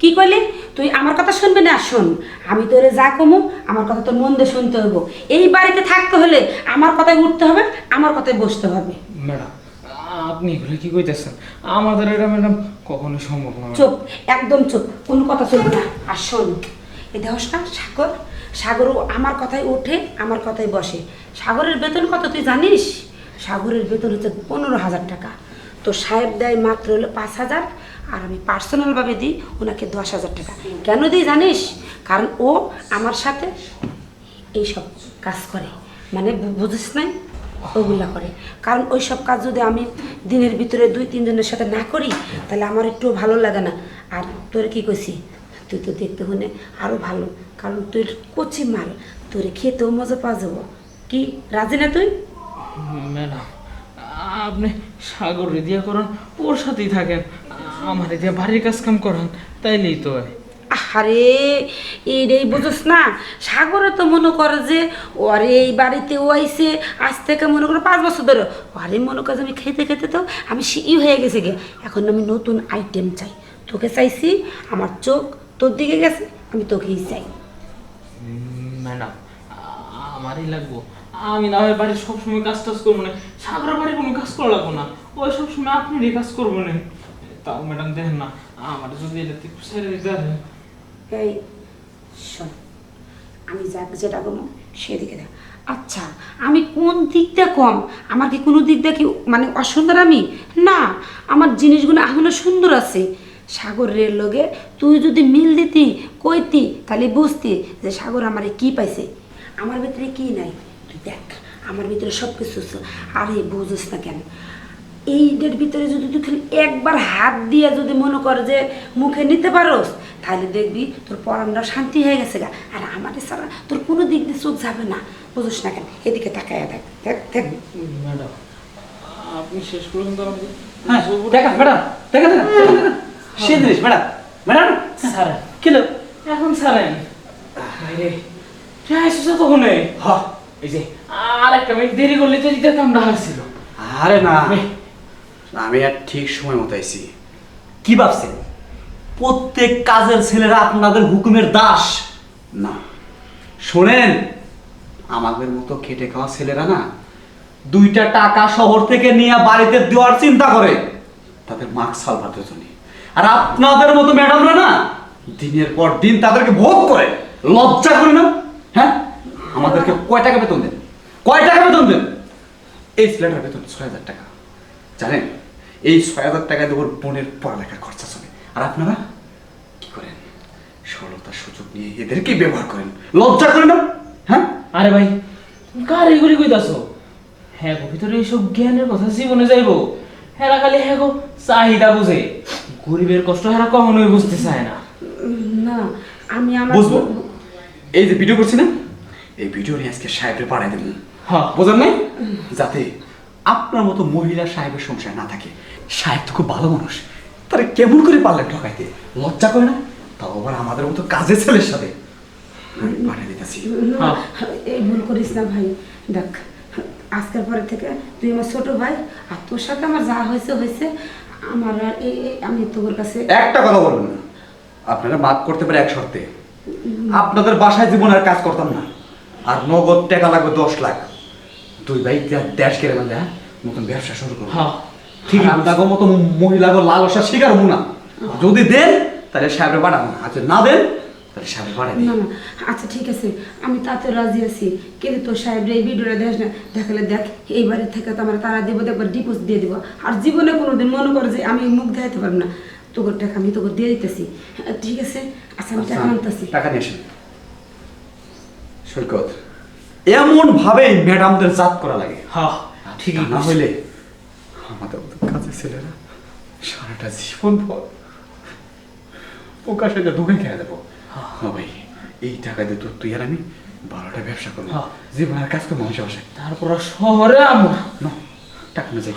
কি কইলি? তুই আমার কথা শুনবি না? শোন। আমি তোরে যা কমু আমার কথা তোর মন দিয়ে শুনতে হইব। এই বাড়িতে থাকতে হলে আমার কথায় উঠতে হবে আমার কথায় বসতে হবে। ম্যাডাম আপনি এগুলো কি কইতেছেন? আমাদের এটা ম্যাডাম কখনো সম্ভব না চুপ একদম চুপ কোনো কথা চলবে না। আর শোন এই দেহস না সাগর। সাগরও আমার কথায় ওঠে আমার কথায় বসে। সাগরের বেতন কত তুই জানিস? সাগরের বেতন হচ্ছে পনেরো হাজার টাকা। তো সাহেব দেয় মাত্র হলো পাঁচ হাজার, আর আমি পার্সোনালভাবে দিই ওনাকে দশ হাজার টাকা। কেন দিই জানিস? কারণ ও আমার সাথে এইসব কাজ করে। মানে বুঝিস নাই? ওগুলা করে। কারণ ওই সব কাজ যদি আমি দিনের ভিতরে দুই তিনজনের সাথে না করি, তাহলে আমার একটু ভালো লাগে না। আর তোর কি কইছি? তুই তো দেখতে শুনে আরও ভালো। কারণ তুই কচি মাল, তোরে খেতেও মজা পাওয়া যাব। কি, রাজি না তুই? ম্যাডাম, আপনি সাগর রেডিয়া করান ওর সাথেই থাকেন। আমার এদিকে বাড়ির কাজ কাম করান তাইলেই তো হয়। আরে এইটাই বুঝোস না সাগরে তো মনে করে যে ওরে এই বাড়িতে ও আইসে আজ থেকে মনে করো পাঁচ বছর ধরে। ওরে মনে করে আমি খেতে খেতে তো আমি ই হয়ে গেছে গে। এখন আমি নতুন আইটেম চাই। তোকে চাইছি আমার চোখ তোর দিকে গেছে আমি তোকেই চাই। ম্যাডাম আমারই লাগবো। আমি না হয় বাড়ির সবসময় কাজ টাজ করব না। সাগরের বাড়ির কোনো কাজ করা লাগবো না। ওই সবসময় আপনারই কাজ করব না। তাও ম্যাডাম দেখেন না, আমার যদি এটা একটু ছেড়ে দিতে। এই, শোন, আমি যা যেটা কমো সেদিকে দেখ আচ্ছা আমি কোন দিকটা কম? আমার কি কোনো দিকটা কি মানে অসুন্দর আমি? না, আমার জিনিসগুলো এখনও সুন্দর আছে। সাগরের লগে তুই যদি মিল দিতি, কইতি, তাহলে বুঝতি যে সাগর আমারে কি পাইছে। আমার ভিতরে কি নাই? তুই দেখ আমার ভিতরে সব কিছু আছে। আরে বুঝিস না কেন? এইটার ভিতরে যদি তুই খালি একবার হাত দিয়ে যদি মনে কর যে মুখে নিতে পারোস তাহলে দেখবি তোর পরানটা শান্তি হয়ে গেছে গা। আর আমার ছাড়া তোর কোনো দিক দিয়ে চোখ যাবে না। বুঝিস না কেন? এদিকে তাকায় দেখ দেখ দেখ। ম্যাডাম আপনি শেষ পর্যন্ত আমাকে হ্যাঁ দেখা ম্যাডাম দেখা দেখা দেখা সে জিনিস ম্যাডাম ম্যাডাম। স্যার। কিলো এখন ছাড়েন আরে এসেছে তখন? হ এই যে আর একটা মিনিট দেরি করলে তো দিতে কামড়া হারছিল। আরে না। আমি আর ঠিক সময় মতো আইছি। কি ভাবছেন? প্রত্যেক কাজের ছেলেরা আপনাদের হুকুমের দাস। না। শোনেন আমাদের মতো খেটে খাওয়া ছেলেরা না দুইটা টাকা শহর থেকে নিয়ে বাড়িতে দেওয়ার চিন্তা করে। তাদের মার্ক সালভার জন্য। আর আপনাদের মতো ম্যাডামরা না দিনের পর দিন তাদেরকে ভোগ করে। লজ্জা করে না? হ্যাঁ? আমাদেরকে কয় টাকা বেতন দেন? কয় টাকা বেতন দেন? এই ছেলেটার বেতন ছয় হাজার টাকা। জানেন এই ছয় হাজার টাকা দিয়ে ওর বোনের পড়ালেখার খরচা চলে। আর আপনারা কি করেন? সরলতার সুযোগ নিয়ে এদেরকে ব্যবহার করেন। লজ্জা করেন না? হ্যাঁ? আরে ভাই কার এগুলি কইতাছো? হ্যাঁ গো ভিতরে এইসব জ্ঞানের কথা জীবনে যাইবো। হেরা খালি হ্যাঁ গো চাহিদা বুঝে। গরিবের কষ্ট হেরা কখনোই বুঝতে চায় না। না আমি আমার বুঝব? এই যে ভিডিও করছি না? এই ভিডিও নিয়ে আজকে সাহেবের পাড়ায় দেবেন হ্যাঁ বোঝেন নাই? যাতে আপনার মতো মহিলা সাহেবের সংসার না থাকে। সাহেব তো খুব ভালো মানুষ। তারা কেমন করে পারলেন ঠকাইতে? লজ্জা করে না? তাও আবার আমাদের মতো কাজের ছেলের সাথে। আমি পাঠিয়ে দিতেছি। এই ভুল করিস না ভাই। দেখ আজকের পরে থেকে তুই আমার ছোট ভাই আর তোর সাথে আমার যা হয়েছে হয়েছে আমার আর এই এই- আমি তোর কাছে একটা কথা বলবেন না। আপনারা মাফ করতে পারে এক শর্তে। আপনাদের বাসায় জীবন আর কাজ করতাম না। আর নগদ টাকা লাগবে দশ লাখ। দুই ভাই দেশ কেড়ে মানে হ্যাঁ? নতুন ব্যবসা শুরু করব। হ্যাঁ ঠিক। আপনাকে মতো মহিলাকে লালসা শিকার হব না। যদি দেন তাহলে সাহেবের বাড়াবো না। আর যদি না দেন তাহলে সাহেবের দিই না না আচ্ছা ঠিক আছে। আমি তাতে রাজি আছি। কিন্তু তোর সাহেব এই ভিডিওটা দেখ না। দেখালে দেখ এই বাড়ি থেকে তো আমার তারা দিব দেখবার ডিপোজিট দিয়ে দিব। আর জীবনে কোনোদিন মনে করে যে আমি মুখ দেখাতে পারব না। তোর টাকা আমি তোকে দিয়ে দিতেছি। ঠিক আছে? আচ্ছা আমি টাকা আনতেছি। টাকা নিয়ে আসেন। সৈকত। এমন ভাবে ম্যাডামদের জাত করা লাগে। হ্যাঁ ঠিকই তা না হইলে আমাদের মতো কাজের ছেলেরা সারাটা জীবন পর প্রকাশে ঢুকে খেয়ে দেবো। হ্যাঁ ভাই এই টাকা দিয়ে তোর তুই আর আমি বারোটা ব্যবসা করব। জীবন আর কাজ করব মানুষের বাসায়। তারপর শহরে আমরা। না টাকা না যাই